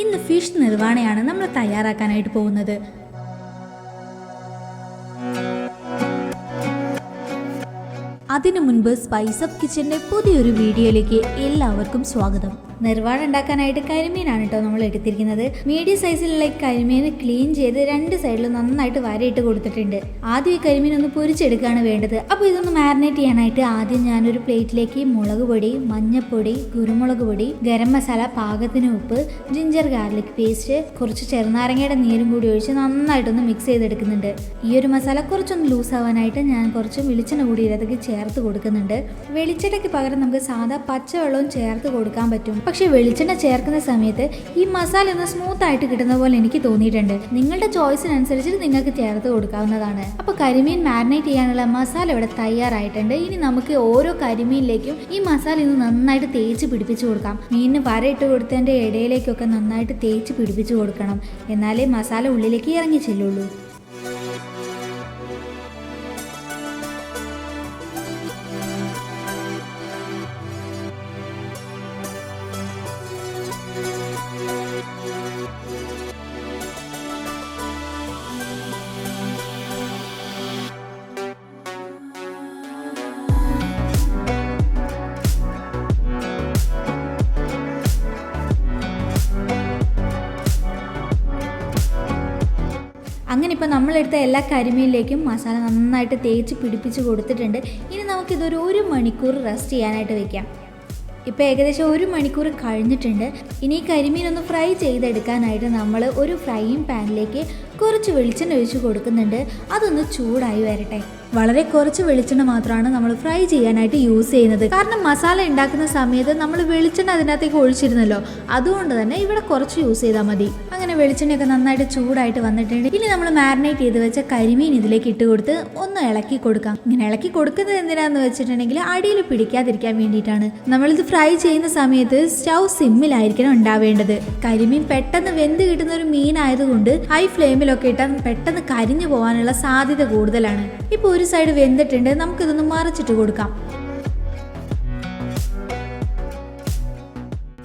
ഇന്ന് ഫിഷ് നിർവാണയാണ് നമ്മൾ തയ്യാറാക്കാനായിട്ട് പോകുന്നത്. അതിനു മുൻപ് സ്പൈസ് അപ്പ് കിച്ചന്റെ പുതിയൊരു വീഡിയോയിലേക്ക് എല്ലാവർക്കും സ്വാഗതം. നിർവാണ ഉണ്ടാക്കാനായിട്ട് കരിമീനാണ് കേട്ടോ നമ്മൾ എടുത്തിരിക്കുന്നത്. മീഡിയം സൈസിലുള്ള ഈ കരിമീൻ ക്ലീൻ ചെയ്ത് രണ്ട് സൈഡിലും നന്നായിട്ട് വരയിട്ട് കൊടുത്തിട്ടുണ്ട്. ആദ്യം ഈ കരിമീൻ ഒന്ന് പൊരിച്ചെടുക്കുകയാണ് വേണ്ടത്. അപ്പോൾ ഇതൊന്ന് മാരിനേറ്റ് ചെയ്യാനായിട്ട് ആദ്യം ഞാനൊരു പ്ലേറ്റിലേക്ക് മുളക് പൊടി മഞ്ഞൾപ്പൊടി കുരുമുളക് പൊടി ഗരം മസാല പാകത്തിന് ഉപ്പ് ജിഞ്ചർ ഗാർലിക് പേസ്റ്റ് കുറച്ച് ചെറുനാരങ്ങയുടെ നീരും കൂടി ഒഴിച്ച് നന്നായിട്ടൊന്ന് മിക്സ് ചെയ്തെടുക്കുന്നുണ്ട്. ഈ ഒരു മസാല കുറച്ചൊന്ന് ലൂസ് ആവാനായിട്ട് ഞാൻ കുറച്ച് വെളിച്ചെണ്ണ കൂടി ഇതിലേക്ക് ചേർത്ത് കൊടുക്കുന്നുണ്ട്. വെളിച്ചെണ്ണയ്ക്ക് പകരം നമുക്ക് സാധാ പച്ചവെള്ളവും ചേർത്ത് കൊടുക്കാൻ പറ്റും. പക്ഷേ വെളിച്ചെണ്ണ ചേർക്കുന്ന സമയത്ത് ഈ മസാല ഒന്ന് സ്മൂത്ത് ആയിട്ട് കിട്ടുന്ന പോലെ എനിക്ക് തോന്നിയിട്ടുണ്ട്. നിങ്ങളുടെ ചോയ്സിനനുസരിച്ച് നിങ്ങൾക്ക് ചേർത്ത് കൊടുക്കാവുന്നതാണ്. അപ്പോൾ കരിമീൻ മാരിനേറ്റ് ചെയ്യാനുള്ള മസാല ഇവിടെ തയ്യാറായിട്ടുണ്ട്. ഇനി നമുക്ക് ഓരോ കരിമീനിലേക്കും ഈ മസാല ഇന്ന് നന്നായിട്ട് തേച്ച് പിടിപ്പിച്ചു കൊടുക്കാം. മീനിന് വരയിട്ട് കൊടുത്തതിന്റെ ഇടയിലേക്കൊക്കെ നന്നായിട്ട് തേച്ച് പിടിപ്പിച്ചു കൊടുക്കണം. എന്നാലേ മസാല ഉള്ളിലേക്ക് ഇറങ്ങി ചെല്ലുള്ളൂ. ഇപ്പോൾ നമ്മളെടുത്ത എല്ലാ കരിമീനിലേക്കും മസാല നന്നായിട്ട് തേച്ച് പിടിപ്പിച്ച് കൊടുത്തിട്ടുണ്ട്. ഇനി നമുക്കിതൊരു ഒരു മണിക്കൂർ റെസ്റ്റ് ചെയ്യാനായിട്ട് വെക്കാം. ഇപ്പോൾ ഏകദേശം ഒരു മണിക്കൂർ കഴിഞ്ഞിട്ടുണ്ട്. ഇനി ഈ കരിമീൻ ഒന്ന് ഫ്രൈ ചെയ്തെടുക്കാനായിട്ട് നമ്മൾ ഒരു ഫ്രൈയിങ് പാനിലേക്ക് കുറച്ച് വെളിച്ചെണ്ണ ഒഴിച്ച് കൊടുക്കുന്നുണ്ട്. അതൊന്ന് ചൂടായി വരട്ടെ. വളരെ കുറച്ച് വെളിച്ചെണ്ണ മാത്രമാണ് നമ്മൾ ഫ്രൈ ചെയ്യാനായിട്ട് യൂസ് ചെയ്യുന്നത്. കാരണം മസാല ഉണ്ടാക്കുന്ന സമയത്ത് നമ്മൾ വെളിച്ചെണ്ണ അതിനകത്തേക്ക് ഒഴിച്ചിരുന്നല്ലോ അതുകൊണ്ട് തന്നെ ഇവിടെ കുറച്ച് യൂസ് ചെയ്താൽ മതി. അങ്ങനെ വെളിച്ചെണ്ണയൊക്കെ നന്നായിട്ട് ചൂടായിട്ട് വന്നിട്ടുണ്ട്. ഇനി നമ്മൾ മാരിനേറ്റ് ചെയ്ത് വെച്ച കരിമീൻ ഇതിലേക്ക് ഇട്ട് കൊടുത്ത് ഒന്ന് ഇളക്കി കൊടുക്കാം. ഇങ്ങനെ ഇളക്കി കൊടുക്കുന്നത് എന്തിനാന്ന് വെച്ചിട്ടുണ്ടെങ്കിൽ അടിയിൽ പിടിക്കാതിരിക്കാൻ വേണ്ടിയിട്ടാണ്. നമ്മളിത് ഫ്രൈ ചെയ്യുന്ന സമയത്ത് സ്റ്റൗ സിമ്മിലായിരിക്കണം ഉണ്ടാവേണ്ടത്. കരിമീൻ പെട്ടെന്ന് വെന്ത് കിട്ടുന്ന ഒരു മീൻ ആയതുകൊണ്ട് ഹൈ ഫ്ലെയിമിലൊക്കെ ഇട്ടാൽ പെട്ടെന്ന് കരിഞ്ഞു പോകാനുള്ള സാധ്യത കൂടുതലാണ്. ഇപ്പോൾ സൈഡ് വെന്തിട്ടുണ്ട് നമുക്കിതൊന്ന് മറിച്ചിട്ട് കൊടുക്കാം.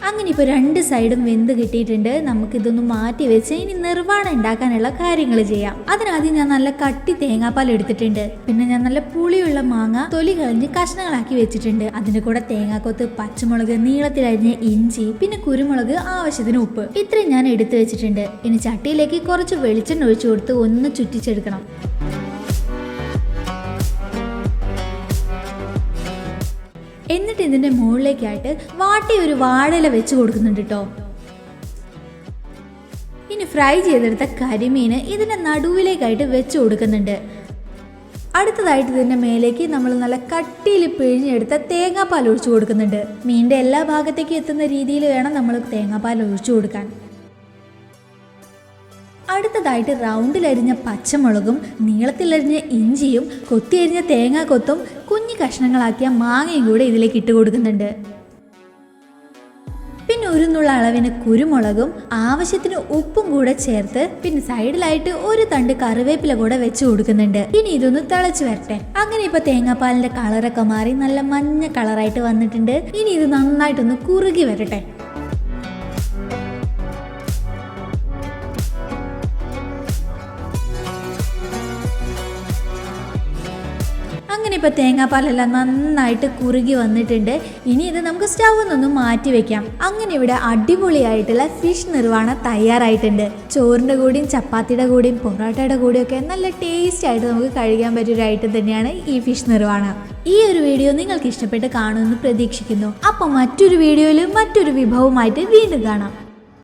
അങ്ങനെ ഇപ്പോൾ രണ്ട് സൈഡും വെന്ത് കിട്ടിയിട്ടുണ്ട്. നമുക്കിതൊന്ന് മാറ്റി വെച്ച് ഇനി നിർവാണം ഉണ്ടാക്കാനുള്ള കാര്യങ്ങൾ ചെയ്യാം. അതിനാദ്യം ഞാൻ നല്ല കട്ടി തേങ്ങാപ്പാൽ എടുത്തിട്ടുണ്ട്. പിന്നെ ഞാൻ നല്ല പുളിയുള്ള മാങ്ങ തൊലി കളഞ്ഞ് കഷ്ണങ്ങളാക്കി വെച്ചിട്ടുണ്ട്. അതിന്റെ കൂടെ തേങ്ങാക്കൊത്ത് പച്ചമുളക് നീളത്തിലരിഞ്ഞ ഇഞ്ചി പിന്നെ കുരുമുളക് ആവശ്യത്തിന് ഉപ്പ്. ഇത്രയും ഞാൻ എടുത്തു വെച്ചിട്ടുണ്ട്. ഇനി ചട്ടിയിലേക്ക് കുറച്ച് വെളിച്ചെണ്ണ ഒഴിച്ചു കൊടുത്ത് ഒന്ന് ചുറ്റിച്ചെടുക്കണം. എന്നിട്ട് ഇതിന്റെ മുകളിലേക്കായിട്ട് വാട്ടി ഒരു വാഴല വെച്ച് കൊടുക്കുന്നുണ്ട് കേട്ടോ ഇനി ഫ്രൈ ചെയ്തെടുത്ത കരിമീന് ഇതിന്റെ നടുവിലേക്കായിട്ട് വെച്ച് കൊടുക്കുന്നുണ്ട്. അടുത്തതായിട്ട് ഇതിന്റെ മേലേക്ക് നമ്മൾ നല്ല കട്ടിയിൽ പിഴിഞ്ഞെടുത്ത തേങ്ങാപ്പാൽ ഒഴിച്ചു കൊടുക്കുന്നുണ്ട്. മീനിന്റെ എല്ലാ ഭാഗത്തേക്കും എത്തുന്ന രീതിയിൽ വേണം നമ്മൾ തേങ്ങാപ്പാൽ ഒഴിച്ചു കൊടുക്കാൻ. അടുത്തതായിട്ട് റൗണ്ടിലരിഞ്ഞ പച്ചമുളകും നീളത്തിലരിഞ്ഞ ഇഞ്ചിയും കൊത്തിയരിഞ്ഞ തേങ്ങാക്കൊത്തും കുഞ്ഞു കഷ്ണങ്ങളാക്കിയ മാങ്ങയും കൂടെ ഇതിലേക്ക് ഇട്ട് കൊടുക്കുന്നുണ്ട്. പിന്നെ ഒരു നുള്ള അളവിന് കുരുമുളകും ആവശ്യത്തിന് ഉപ്പും കൂടെ ചേർത്ത് പിന്നെ സൈഡിലായിട്ട് ഒരു തണ്ട് കറിവേപ്പില കൂടെ വെച്ച് കൊടുക്കുന്നുണ്ട്. ഇനി ഇതൊന്ന് തിളച്ചു വരട്ടെ. അങ്ങനെ ഇപ്പൊ തേങ്ങാപ്പാലിന്റെ കളറൊക്കെ മാറി നല്ല മഞ്ഞ കളറായിട്ട് വന്നിട്ടുണ്ട്. ഇനി ഇത് നന്നായിട്ടൊന്ന് കുറുകി വരട്ടെ. അങ്ങനെ ഇപ്പോൾ തേങ്ങാപ്പാലെല്ലാം നന്നായിട്ട് കുറുകി വന്നിട്ടുണ്ട്. ഇനി ഇത് നമുക്ക് സ്റ്റൗവിൽ മാറ്റി വെക്കാം. അങ്ങനെ ഇവിടെ അടിപൊളിയായിട്ടുള്ള ഫിഷ് നിർവാണ തയ്യാറായിട്ടുണ്ട്. ചോറിന്റെ കൂടെയും ചപ്പാത്തിയുടെ കൂടെയും പൊറോട്ടയുടെ കൂടെയൊക്കെ നല്ല ടേസ്റ്റ് ആയിട്ട് നമുക്ക് കഴിക്കാൻ പറ്റിയ ഒരു ഐറ്റം തന്നെയാണ് ഈ ഫിഷ് നിർവാണ. ഈ ഒരു വീഡിയോ നിങ്ങൾക്ക് ഇഷ്ടപ്പെട്ട് കാണുമെന്ന് പ്രതീക്ഷിക്കുന്നു. അപ്പോൾ മറ്റൊരു വീഡിയോയിൽ മറ്റൊരു വിഭവമായിട്ട് വീണ്ടും കാണാം.